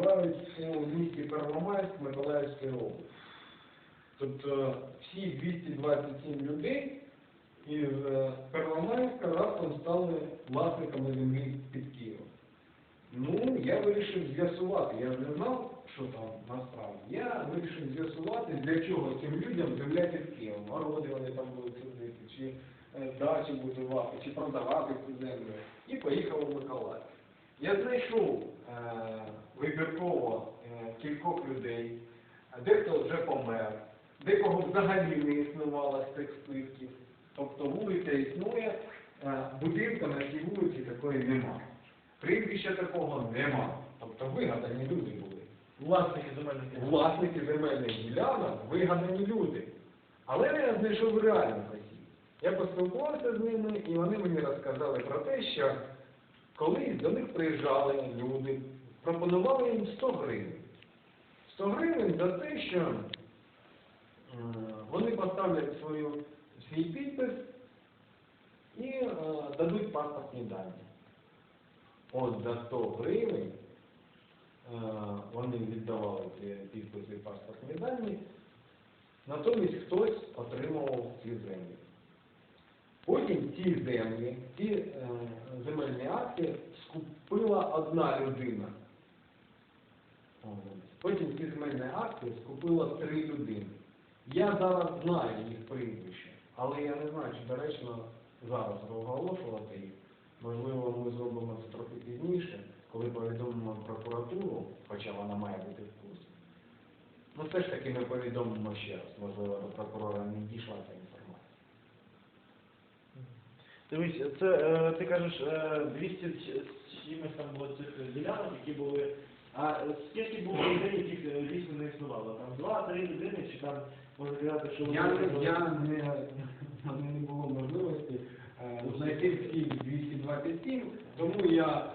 проживають у місті Первомайськ Миколаївської області. Тобто всі 227 людей із е, Первомайська раптом стали власниками землі під Києвом. Ну, я вирішив з'ясувати, я ж не знав, що там насправді. Я вирішив з'ясувати, для чого цим людям земля під Києвом. Городи вони там будуть сидіти, чи е, дачі будувати, чи продавати цю землю. І поїхав у Миколаїв. Я знайшов е, вибірково е, кількох людей, дехто вже помер, декого взагалі не існувало з цих списків. Тобто вулиця існує, е, будинка на цій вулиці такої нема. Прізвища такого нема. Тобто вигадані люди були. Власники земельних ділянок. Власники земельних ділянок вигадані люди. Але я знайшов реальних осіб. Я поспілкувався з ними, і вони мені розказали про те, що колись до них приїжджали люди, пропонували їм 100 гривень. 100 гривень за те, що е, вони поставлять свою, свій підпис і е, дадуть паспортні дані. От за 100 гривень е, вони віддавали ці підписи паспортні дані, натомість хтось отримував ці землі. Потім ці землі, ці е, земельні акти скупила одна людина. Потім ці земельні акти скупила три людини. Я зараз знаю їх прізвища, але я не знаю, чи доречно зараз оголошувати їх. Можливо, ми зробимо це трохи пізніше, коли повідомимо прокуратуру, хоча вона має бути в курсі. Ну, все ж таки ми повідомимо ще раз, можливо, до прокурора не дійшла ця інформація. Дивись, це е, ти кажеш е, 200 з чимось там було цих ділянок, які були. А скільки було людей, яких е, дійсно не існувало? Там два-три людини, чи там можна казати, що Я, не- я не, в мене не було можливості е, знайти всі 227, тому я